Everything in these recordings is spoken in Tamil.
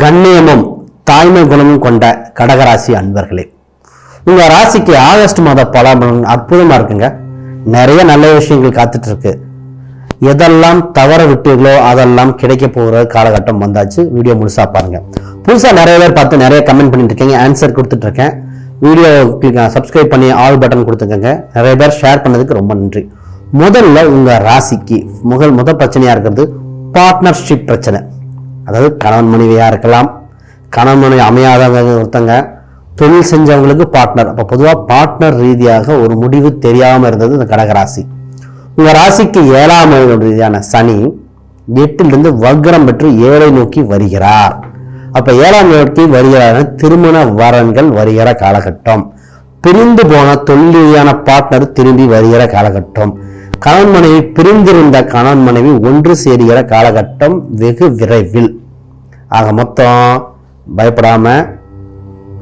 கண்ணியமும் தாய்மை குணமும் கொண்ட கடகராசி அன்பர்களே. உங்க ராசிக்கு ஆகஸ்ட் மாத பலாபலன் அற்புதமா இருக்குங்க. நிறைய நல்ல விஷயங்கள் காத்துட்டு இருக்கு எதெல்லாம் தவற விட்டீர்களோ அதெல்லாம் கிடைக்க போகிற காலகட்டம் வந்தாச்சு. வீடியோ முழுசா பாருங்க. புதுசா நிறைய பேர் பார்த்து நிறைய கமெண்ட் பண்ணிட்டு இருக்கீங்க. ஆன்சர் கொடுத்துட்டு இருக்கேன் வீடியோ சப்ஸ்கிரைப் பண்ணி ஆல் பட்டன் கொடுத்துக்கோங்க. நிறைய பேர் ஷேர் பண்ணதுக்கு ரொம்ப நன்றி. முதல்ல உங்க ராசிக்கு முதல் முதல் பிரச்சனையா இருக்கிறது பார்ட்னர்ஷிப் பிரச்சனை. அதாவது கணவன் மனைவியாக இருக்கலாம் கணவன் மனைவி அமையாதவங்க ஒருத்தங்க தொழில் செஞ்சவங்களுக்கு பார்ட்னர் அப்போ பொதுவாக பார்ட்னர் ரீதியாக ஒரு முடிவு தெரியாமல் இருந்தது இந்த கடகராசி. உங்கள் ராசிக்கு ஏழாம் ரீதியான சனி எட்டிலிருந்து வக்ரம் பெற்று ஏழை நோக்கி வருகிறார். அப்போ ஏழாம் நோக்கி வருகிறார். திருமண வரன்கள் வருகிற காலகட்டம். பிரிந்து போன தொழில் ரீதியான பார்ட்னர் திரும்பி வருகிற காலகட்டம். கணவன் மனைவி பிரிந்திருந்த கணவன் மனைவி ஒன்று சேருகிற காலகட்டம் வெகு விரைவில். ஆக மொத்தம் பயப்படாமல்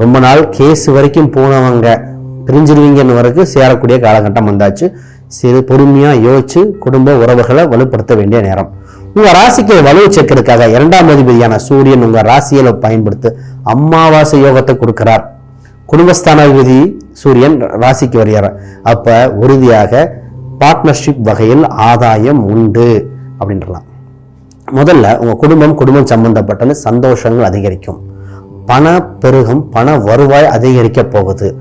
ரொம்ப நாள் கேஸ் வரைக்கும் போனவங்க பிரிஞ்சிருவீங்கன்னு வரைக்கும் சேரக்கூடிய காலகட்டம் வந்தாச்சு. சிறு பொறுமையாக யோசிச்சு குடும்ப உறவுகளை வலுப்படுத்த வேண்டிய நேரம். உங்கள் ராசிக்கு வலுவு சேர்க்கறதுக்காக இரண்டாம் அதிபதியான சூரியன் உங்கள் ராசியில் பயன்படுத்தி அமாவாசை யோகத்தை கொடுக்கிறார். குடும்பஸ்தானாதிபதி சூரியன் ராசிக்கு வருகிறார். அப்போ உறுதியாக பார்ட்னர்ஷிப் வகையில் ஆதாயம் உண்டு அப்படின்றலாம். முதல்ல உங்கள் குடும்பம் குடும்பம் சம்பந்தப்பட்ட சந்தோஷங்கள் அதிகரிக்கும். பண பெருகும் பண வருவாய் அதிகரிக்க போகுது.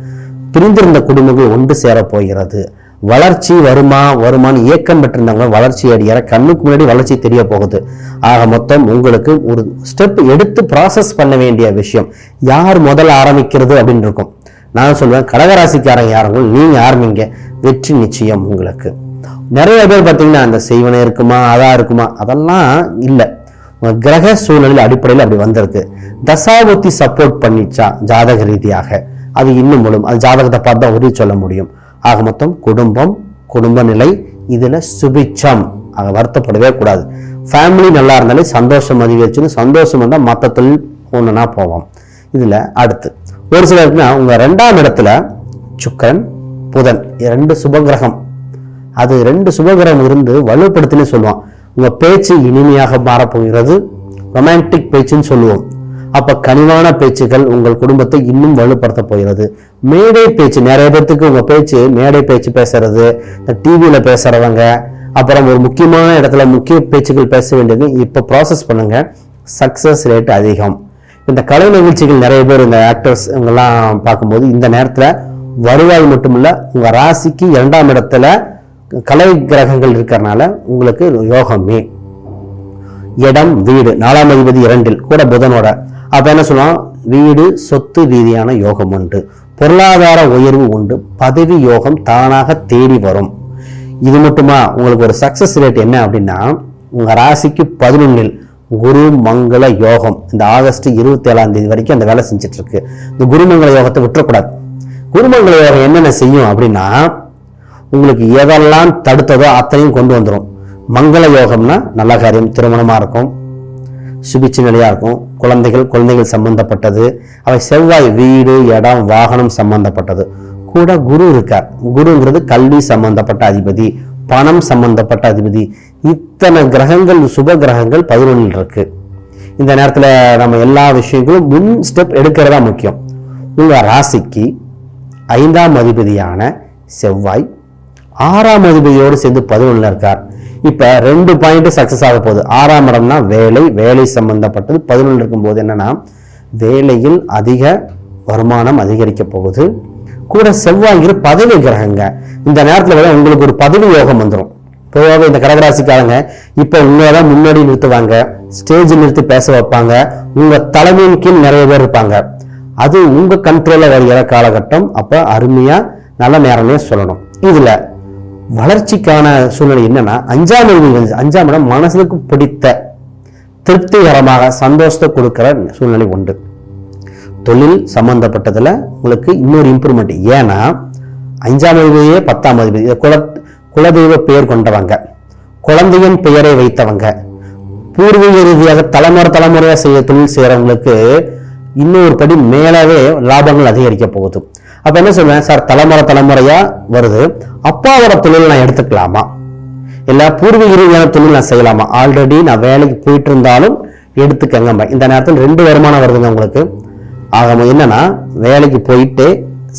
பிரிந்திருந்த குடும்பங்கள் ஒன்று சேரப் போகிறது. வளர்ச்சி வருமா வருமானு இயக்கம் பெற்றிருந்தவங்க வளர்ச்சி அடைகிற கண்ணுக்கு முன்னாடி வளர்ச்சி தெரிய போகுது. ஆக மொத்தம் உங்களுக்கு ஒரு ஸ்டெப் எடுத்து ப்ராசஸ் பண்ண வேண்டிய விஷயம். யார் முதல்ல ஆரம்பிக்கிறது அப்படின்னு இருக்கும். நான் சொல்லுவேன் கடகராசிக்காரங்க யாருங்களும் நீங்கள் ஆரம்பிங்க. வெற்றி நிச்சயம் உங்களுக்கு. நிறைய பேர் பார்த்தீங்கன்னா அந்த செய்வனை இருக்குமா அதா இருக்குமா அதெல்லாம் இல்லை. கிரக சூழலில் அடிப்படையில் அப்படி வந்திருக்கு. தசாபுத்தி சப்போர்ட் பண்ணிச்சா ஜாதக ரீதியாக. அது இன்னும் மூலம் அது ஜாதகத்தை பார்த்து தான் உறுதி சொல்ல முடியும். ஆக மொத்தம் குடும்பம் குடும்ப நிலை இதுல சுபிச்சம் ஆக வருத்தப்படவே கூடாது. ஃபேமிலி நல்லா இருந்தாலே சந்தோஷம் அதிகரிச்சுன்னு சந்தோஷம் வந்தால் மற்ற தொழில் ஒன்றுனா போவோம். இதுல அடுத்து ஒரு சிலருக்குன்னா உங்க ரெண்டாம் இடத்துல சுக்கரன் புதன். ரெண்டு சுபகிரகம் அது ரெண்டு சுபகிரகம் இருந்து வலுப்படுத்தினே சொல்லுவான். உங்க பேச்சு இனிமையாக மாறப்போகிறது. ரொமான்டிக் பேச்சுன்னு சொல்லுவோம். அப்ப கனிவான பேச்சுகள் உங்கள் குடும்பத்தை இன்னும் வலுப்படுத்த போகிறது. மேடை பேச்சு நிறைய பேர்த்துக்கு உங்க பேச்சு மேடை பேச்சு பேசுறது இந்த டிவியில பேசுறவங்க அப்புறம் ஒரு முக்கியமான இடத்துல முக்கிய பேச்சுகள் பேச வேண்டியது இப்போ ப்ராசஸ் பண்ணுங்க. சக்சஸ் ரேட் அதிகம். இந்த கலை நிகழ்ச்சிகள் நிறைய பேர் இந்த ஆக்டர்ஸ் இவங்கெல்லாம் பார்க்கும்போது இந்த நேரத்தில் வருவாய் மட்டுமில்ல உங்கள் ராசிக்கு இரண்டாம் இடத்துல கலை கிரகங்கள் இருக்கிறனால உங்களுக்கு யோகமே. இடம் வீடு நாலாம் அதிபதி இரண்டில் கூட புதனோட. அப்போ என்ன சொல்லுவான்? வீடு சொத்து ரீதியான யோகம் உண்டு. பொருளாதார உயர்வு உண்டு. பதவி யோகம் தானாக தேடி வரும். இது மட்டுமா? உங்களுக்கு ஒரு சக்சஸ் ரேட் என்ன அப்படின்னா உங்கள் ராசிக்கு பதினொன்னில் குரு மங்கள யோகம். இந்த ஆகஸ்ட் இருபத்தி ஏழாம் தேதி வரைக்கும் அந்த வேலை செஞ்சுட்டு இருக்கு. இந்த குருமங்கள யோகத்தை விட்டுறக்கூடாது. குருமங்கள யோகம் என்னென்ன செய்யும் அப்படின்னா உங்களுக்கு எதெல்லாம் தடுத்ததோ அத்தனையும் கொண்டு வந்துடும் மங்கள யோகம்னா நல்ல காரியம் திருமணமாக இருக்கும். சுபிச்சு நிலையாக இருக்கும். குழந்தைகள் குழந்தைகள் சம்பந்தப்பட்டது. அவை செவ்வாய் வீடு இடம் வாகனம் சம்பந்தப்பட்டது. கூட குரு இருக்கார். குருங்கிறது கல்வி சம்பந்தப்பட்ட அதிபதி பணம் சம்பந்தப்பட்ட அதிபதி. இத்தனை கிரகங்கள் சுப கிரகங்கள் பதினொன்றில் இருக்கு. இந்த நேரத்தில் நம்ம எல்லா விஷயங்களும் முன் ஸ்டெப் எடுக்கிறதா முக்கியம். உங்கள் ராசிக்கு ஐந்தாம் அதிபதியான செவ்வாய் ஆறாம் அதிபதியோடு சேர்ந்து பதினொன்றில் இருக்கார். இப்போ ரெண்டு பாயிண்ட் சக்ஸஸ் ஆக போகுது. ஆறாம் இடம்னா வேலை வேலை சம்பந்தப்பட்டது பதினொன்று இருக்கும்போது என்னன்னா வேலையில் அதிக வருமானம் அதிகரிக்க போகுது. கூட செவ்வாய்கிற பதவி கிரகங்க. இந்த நேரத்தில் வந்து உங்களுக்கு ஒரு பதவி யோகம் வந்துடும் பொதுவாக இந்த கடகராசிக்காரங்க இப்ப தான் முன்னாடி நிறுத்துவாங்க. ஸ்டேஜ் நிறுத்தி பேச வைப்பாங்க. உங்க தலைமையின் கீழ் நிறைய பேர் இருப்பாங்க. அது உங்க கண்ட்ரோலில் வருகிற காலகட்டம். அப்போ அருமையாக நல்ல நேரமே சொல்லணும். இதில் வளர்ச்சிக்கான சூழ்நிலை என்னன்னா அஞ்சாம் இடம் அஞ்சாம் இடம் மனசுக்கு பிடித்த திருப்திகரமாக சந்தோஷத்தை கொடுக்கிற சூழ்நிலை உண்டு. தொழில் சம்பந்தப்பட்டதில் உங்களுக்கு இன்னொரு இம்ப்ரூவ்மெண்ட் ஏன்னா அஞ்சாம் அதிபதியே பத்தாம் அதிபதி குல குலதெய்வ பெயர் கொண்டவங்க குழந்தையின் பெயரை வைத்தவங்க பூர்வீக ரீதியாக தலைமுறை தலைமுறையாக செய்ய தொழில் செய்கிறவங்களுக்கு இன்னொரு படி மேலவே லாபங்கள் அதிகரிக்க போகுது. அப்போ என்ன சொல்லுவேன்? சார் தலைமுறை தலைமுறையாக வருது. அப்பாவோட தொழில் நான் எடுத்துக்கலாமா? இல்லை பூர்வீக ரீதியான தொழில் நான் செய்யலாமா? ஆல்ரெடி நான் வேலைக்கு போயிட்டு இருந்தாலும் எடுத்துக்கங்க இந்த நேரத்தில் ரெண்டு வருமானம் வருதுங்க உங்களுக்கு. ஆக என்னன்னா வேலைக்கு போயிட்டு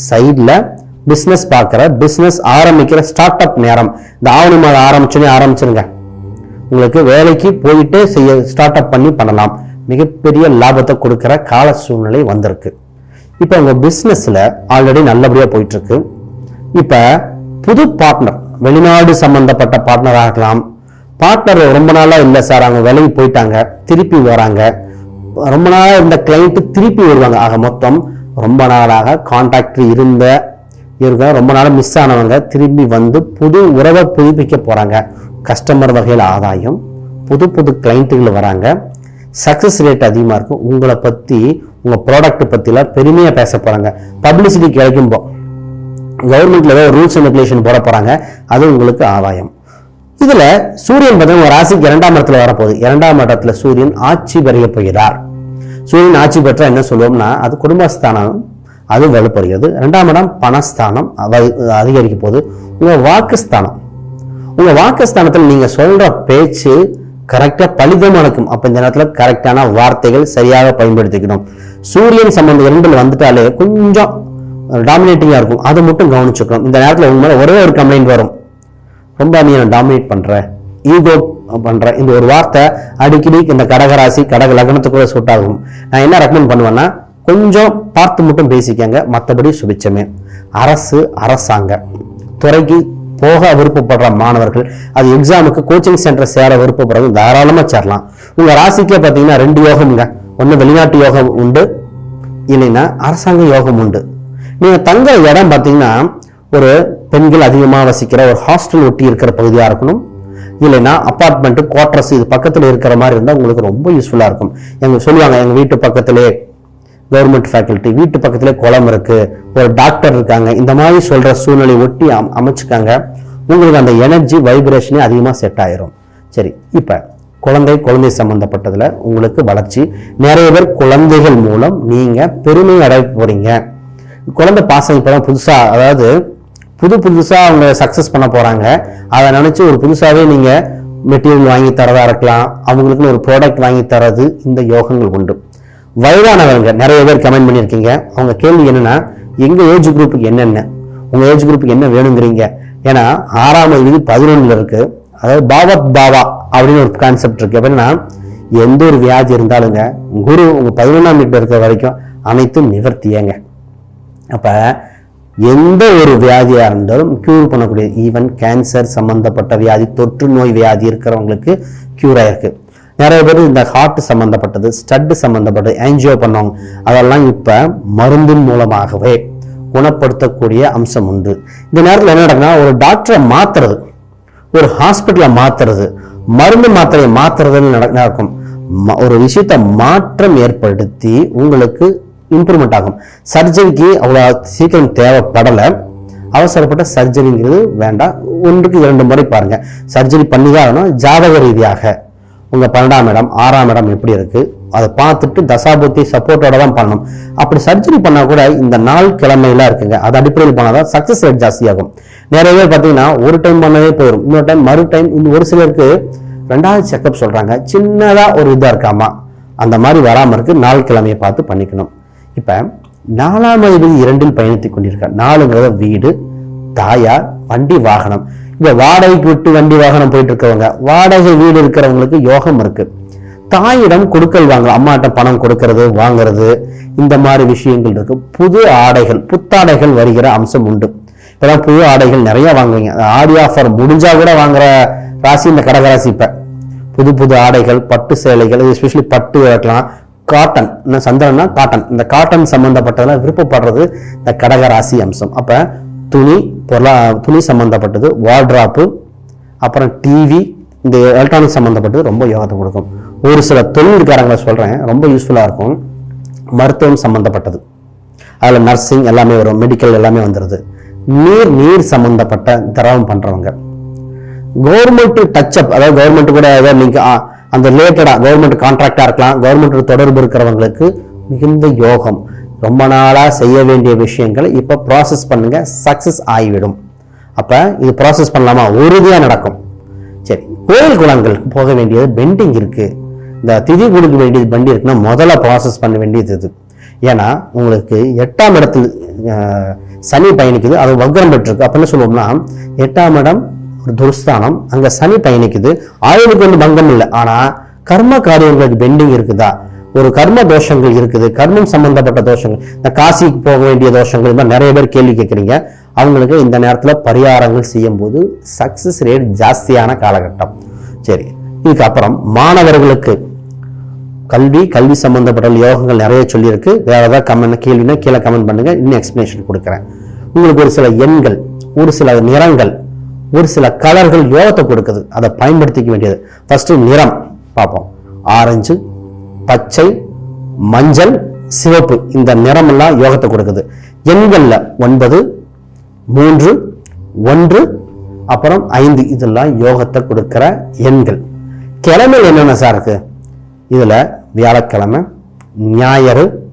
சைடில் பிஸ்னஸ் பார்க்குற பிஸ்னஸ் ஆரம்பிக்கிற ஸ்டார்ட் அப் நேரம். இந்த ஆவணி மாதம் ஆரம்பிச்சோன்னே ஆரம்பிச்சிருங்க. உங்களுக்கு வேலைக்கு போயிட்டு செய்ய ஸ்டார்ட் அப் பண்ணி பண்ணலாம். மிகப்பெரிய லாபத்தை கொடுக்குற கால சூழ்நிலை வந்திருக்கு. இப்போ உங்கள் பிஸ்னஸில் ஆல்ரெடி நல்லபடியாக போயிட்டுருக்கு. இப்போ புது பார்ட்னர் வெளிநாடு சம்பந்தப்பட்ட பார்ட்னர் ஆகலாம். பார்ட்னர் ரொம்ப நாளாக இல்லை சார் அவங்க விலைக்கு போயிட்டாங்க திருப்பி வராங்க. ரொம்ப நாளாக இருந்த கிளைண்ட்டு திருப்பி வருவாங்க. ஆக மொத்தம் ரொம்ப நாளாக கான்டாக்ட் இருந்த இருக்க ரொம்ப நாளாக மிஸ் ஆனவங்க திரும்பி வந்து புது உறவை புதுப்பிக்க போகிறாங்க கஸ்டமர் வகையில் ஆதாயம் புது புது கிளைண்ட்டுகள் வராங்க. சக்ஸஸ் ரேட் அதிகமாக இருக்கும். உங்களை பற்றி உங்கள் ப்ராடக்ட்டை பற்றிலாம் பெருமையாக பேச போகிறாங்க பப்ளிசிட்டி கிடைக்கும் போ கவர்மெண்ட்ல ஏதோ ரூல்ஸ் அண்ட் ரெகுலேஷன் போட போகிறாங்க அது உங்களுக்கு ஆதாயம். இதில் சூரியன் பார்த்தீங்கன்னா ஒரு ராசிக்கு இரண்டாம் இடத்துல வரப்போகுது. இரண்டாம் இடத்துல சூரியன் ஆட்சி பெறைய போகிறார். சூரியன் ஆட்சி பெற்றால் என்ன சொல்லுவோம்னா அது குடும்பஸ்தானம் அது வலுப்படுகிறது ரெண்டாம் இடம் பணஸ்தானம் அதிகரிக்க போகுது. உங்கள் வாக்குஸ்தானம். உங்கள் வாக்குஸ்தானத்தில் நீங்கள் சொல்கிற பேச்சு கரெக்டாக பலிதம் நடக்கும் அப்போ இந்த நேரத்தில் கரெக்டான வார்த்தைகள் சரியாக பயன்படுத்திக்கணும். சூரியன் சம்பந்த இரண்டில் வந்துட்டாலே கொஞ்சம் டாமினேட்டிங்காக இருக்கும். அதை மட்டும் கவனிச்சுக்கணும். இந்த நேரத்தில் உங்க மேலே ஒரே ஒரு கம்ப்ளைண்ட் வரும். ரொம்ப நீ டாமினேட் பண்ணுறேன் ஈகோ பண்ணுறேன் இந்த ஒரு வார்த்தை அடிக்கடி இந்த கடகராசி கடக லக்னத்துக்குள்ள கூட சூட் ஆகும். நான் என்ன ரெக்கமெண்ட் பண்ணுவேன்னா கொஞ்சம் பார்த்து மட்டும் பேசிக்கங்க. மற்றபடி சுபிச்சமே. அரசு அரசாங்க துறைக்கு போக விருப்பப்படுற மாணவர்கள் அது எக்ஸாமுக்கு கோச்சிங் சென்டர் சேர விருப்பப்படுறது தாராளமா சேரலாம். உங்க ராசிக்கே பார்த்தீங்கன்னா ரெண்டு யோகம்ங்க ஒன்று வெளிநாட்டு யோகம் உண்டு இல்லைன்னா அரசாங்க யோகம் உண்டு. நீங்க தங்குற இடம் பார்த்தீங்கன்னா ஒரு பெண்கள் அதிகமாக வசிக்கிற ஒரு ஹாஸ்டல் ஒட்டி இருக்கிற பகுதியா இருக்கணும். இல்லைன்னா அப்பார்ட்மெண்ட் குவார்டர்ஸ் இது பக்கத்துல இருக்கிற மாதிரி இருந்தால் உங்களுக்கு ரொம்ப யூஸ்ஃபுல்லா இருக்கும். எங்க சொல்லுவாங்க எங்க வீட்டு பக்கத்திலே கவர்மெண்ட் ஃபேக்கல்ட்டி வீட்டு பக்கத்திலே குளம் இருக்குது ஒரு டாக்டர் இருக்காங்க இந்த மாதிரி சொல்கிற சூழ்நிலை ஒட்டி அம்- அமைச்சுக்காங்க. உங்களுக்கு அந்த எனர்ஜி வைப்ரேஷனே அதிகமாக செட் ஆயிரும். சரி இப்போ குழந்தை குழந்தை சம்மந்தப்பட்டதில் உங்களுக்கு வளர்ச்சி. நிறைய பேர் குழந்தைகள் மூலம் நீங்கள் பெருமை அடைய போகிறீங்க குழந்தை பாசம் இப்பதான் புதுசாக அதாவது புது புதுசாக அவங்க சக்ஸஸ் பண்ண போகிறாங்க அதை நினச்சி ஒரு புதுசாகவே நீங்கள் மெட்டீரியல் வாங்கி தரதா இருக்கலாம். அவங்களுக்குன்னு ஒரு ப்ராடக்ட் வாங்கி தரது இந்த யோகங்கள் உண்டு. வயதானவங்க நிறைய பேர் கமெண்ட் பண்ணியிருக்கீங்க. அவங்க கேள்வி என்னன்னா எங்கள் ஏஜ் குரூப்புக்கு என்னென்ன? உங்கள் ஏஜ் குரூப்புக்கு என்ன வேணுங்கிறீங்க? ஏன்னா ஆறாம் விதி பதினொன்றில் இருக்குது அதாவது பாவத் பாவா அப்படின்னு ஒரு கான்செப்ட் இருக்குது எப்படின்னா எந்த ஒரு வியாதி இருந்தாலுங்க குரு உங்கள் பதினொன்றாம் வீட்டில் இருக்கிற வரைக்கும் அனைத்தும் நிவர்த்தியங்க. அப்போ எந்த ஒரு வியாதியாக இருந்தாலும் க்யூர் பண்ணக்கூடிய ஈவன் கேன்சர் சம்மந்தப்பட்ட வியாதி தொற்று நோய் வியாதி இருக்கிறவங்களுக்கு க்யூர் ஆயிருக்கு. நிறைய பேர் இந்த ஹார்ட் சம்மந்தப்பட்டது ஸ்டட் சம்மந்தப்பட்டது ஆன்ஜியோ பண்ணுவாங்க. அதெல்லாம் இப்போ மருந்தின் மூலமாகவே குணப்படுத்தக்கூடிய அம்சம் உண்டு. இந்த நேரத்தில் என்ன நடக்குன்னா ஒரு டாக்டரை மாத்துறது ஒரு ஹாஸ்பிட்டலை மாத்துறது மருந்து மாத்திரையை மாத்துறதுன்னு நட- நடக்கும். ம- ஒரு விஷயத்தை மாற்றம் ஏற்படுத்தி உங்களுக்கு இம்ப்ரூவ்மெண்ட் ஆகும். சர்ஜரிக்கு அவ்வளோ சீக்கிரம் தேவைப்படலை. அவசரப்பட்ட சர்ஜரிங்கிறது வேண்டாம். ஒன்றுக்கு இரண்டு முறை பாருங்கள் சர்ஜரி பண்ணி தான் ஆகணும். ஜாதக ரீதியாக. உங்கள் பன்னெண்டாம் இடம் ஆறாம் இடம் எப்படி இருக்கு? அதை பார்த்துட்டு தசாபுத்தி சப்போர்ட்டோட தான் பண்ணணும். அப்படி சர்ஜரி பண்ணா கூட இந்த நாள் கிழமையெல்லாம் இருக்குங்க. அது அடிப்படையில் பண்ணாதான் சக்ஸஸ் ரேட் ஜாஸ்தியாகும். நிறைய பேர் பார்த்தீங்கன்னா ஒரு டைம் பண்ணவே போயிடும் இன்னொரு டைம் மறு டைம் இந்த ஒரு சிலருக்கு ரெண்டாவது செக்கப் சொல்றாங்க. சின்னதா ஒரு இதா இருக்காமா? அந்த மாதிரி வராம இருக்கு. நாள் கிழமையை பார்த்து பண்ணிக்கணும். இப்ப நாலாம் அதிபதி இரண்டில் பயணித்து கொண்டிருக்கார் நாலுங்கிறத வீடு தாயார் வண்டி வாகனம். இந்த வாடகைக்கு விட்டு வண்டி வாகனம் போயிட்டு இருக்கவங்க வாடகை வீடு இருக்கிறவங்களுக்கு யோகம் இருக்கு. தாயிடம் கொடுக்கல் வாங்க அம்மாட்ட பணம் கொடுக்கறது வாங்குறது இந்த மாதிரி விஷயங்கள் இருக்கு. புது ஆடைகள் புத்தாடைகள் வருகிற அம்சம் உண்டு. இப்பதான் புது ஆடைகள் நிறைய வாங்குவீங்க. ஆடி ஆஃபர் முடிஞ்சா கூட வாங்குற ராசி இந்த கடகராசி இப்ப. புது புது ஆடைகள் பட்டு சேலைகள் எஸ்பெஷலி பட்டு இருக்கலாம் காட்டன் சந்திரன்னா காட்டன் இந்த காட்டன் சம்பந்தப்பட்டதெல்லாம் விருப்பப்படுறது இந்த கடக ராசி அம்சம். அப்போ துணி பொருளா துணி சம்மந்தப்பட்டது வார்ட்ராப்பு அப்புறம் டிவி இந்த எலக்ட்ரானிக் சம்மந்தப்பட்டது ரொம்ப யோகத்தை கொடுக்கும். ஒரு சில தொழில்காரங்களை சொல்கிறேன் ரொம்ப யூஸ்ஃபுல்லாக இருக்கும். மருத்துவம் சம்மந்தப்பட்டது அதில் நர்சிங் எல்லாமே வரும் மெடிக்கல் எல்லாமே வந்துடுது நீர் நீர் சம்மந்தப்பட்ட திரவம் பண்ணுறவங்க கவர்மெண்ட் டச்அப் அதாவது கவர்மெண்ட் கூட ஏதாவது நீங்கள் அந்த ரிலேட்டடாக கவர்மெண்ட் கான்ட்ராக்டாக இருக்கலாம். கவர்மெண்ட் தொடர்பு இருக்கிறவங்களுக்கு மிகுந்த யோகம். ரொம்ப நாளா செய்ய வேண்டிய விஷயங்களை இப்போ ப்ராசஸ் பண்ணுங்க சக்ஸஸ் ஆகிவிடும். அப்ப இது ப்ராசஸ் பண்ணலாமா? உறுதியா நடக்கும். சரி கோயில் குளங்களுக்கு போக வேண்டியது பெண்டிங் இருக்கு. இந்த திதி கொடுக்க வேண்டியது வண்டி இருக்குன்னா முதல்ல ப்ராசஸ் பண்ண வேண்டியது இது. ஏன்னா உங்களுக்கு எட்டாம் இடத்தில் சனி பயணிக்குது அது வக்ரம் பெற்றிருக்கு. அப்படின்னு சொல்லுவோம்னா எட்டாம் இடம் ஒரு துர்ஸ்தானம் அங்கே சனி பயணிக்குது. ஆயுளுக்கு வந்து பங்கம் இல்லை. ஆனால் கர்ம காரியங்களுக்கு பெண்டிங் இருக்குதா? ஒரு கர்ம தோஷங்கள் இருக்குது கர்மம் சம்பந்தப்பட்ட தோஷங்கள். இந்த காசிக்கு போக வேண்டிய தோஷங்கள் இந்த நிறைய பேர் கேள்வி கேட்குறீங்க. அவங்களுக்கு இந்த நேரத்துல பரிகாரங்கள் செய்யும் போது ரேட் ஜாஸ்தியான காலகட்டம். சரி இதுக்கப்புறம் மாணவர்களுக்கு கல்வி கல்வி சம்பந்தப்பட்ட யோகங்கள் நிறைய சொல்லியிருக்கு. வேற ஏதாவது கமெண்ட் கேள்வினா கீழே கமெண்ட் பண்ணுங்க. இன்னும் எக்ஸ்பிளேஷன் கொடுக்குறேன். உங்களுக்கு ஒரு சில எண்கள் ஒரு சில நிறங்கள் ஒரு சில கலர்கள் யோகத்தை கொடுக்குது. அதை பயன்படுத்திக்க வேண்டியது. ஃபர்ஸ்ட் நிறம் பார்ப்போம். ஆரஞ்சு பச்சை மஞ்சள் சிவப்பு இந்த நிறமெல்லாம் யோகத்தை கொடுக்குது. எண்கள்ல ஒன்பது மூன்று ஒன்று அப்புறம் ஐந்து இதெல்லாம் யோகத்தை கொடுக்குற எண்கள். கிழமை என்னென்ன சார் இருக்கு? இதில் வியாழக்கிழமை ஞாயிறு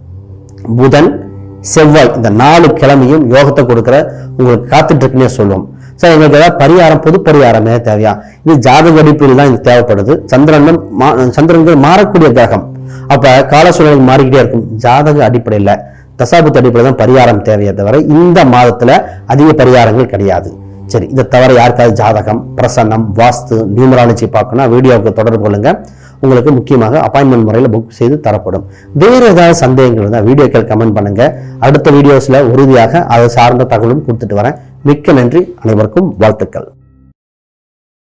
புதன் செவ்வாய் இந்த நாலு கிழமையும் யோகத்தை கொடுக்குற உங்களுக்கு காத்துட்ருக்குன்னே சொல்லுவோம். சார் எங்களுக்கு ஏதாவது பரிகாரம் பொது பரிகாரமே தேவையா? இது ஜாதக அடிப்படையில் தான் இது தேவைப்படுது. சந்திரன் மா- சந்திரன் மாறக்கூடிய கிரகம். அப்ப கால சூழ்நிலை மாறிக்கிட்டே இருக்கும். ஜாதக அடிப்படையில் தசாபுத்த அடிப்படையில் தான் பரிகாரம் தேவையே தவிர இந்த மாதத்துல அதிக பரிகாரங்கள் கிடையாது. சரி இதை தவிர யாருக்காவது ஜாதகம் பிரசன்னம் வாஸ்து நியூமராலஜி பார்க்கணும்னா வீடியோவுக்கு தொடர்பு கொள்ளுங்க. உங்களுக்கு முக்கியமாக அப்பாயின்மெண்ட் முறையில் புக் செய்து தரப்படும். வேறு ஏதாவது சந்தேகங்கள் இருந்தால் வீடியோக்கள் கமெண்ட் பண்ணுங்க. அடுத்த வீடியோஸ்ல உறுதியாக அதை சார்ந்த தகவலும் கொடுத்துட்டு வரேன். மிக்க நன்றி. அனைவருக்கும் வாழ்த்துக்கள்.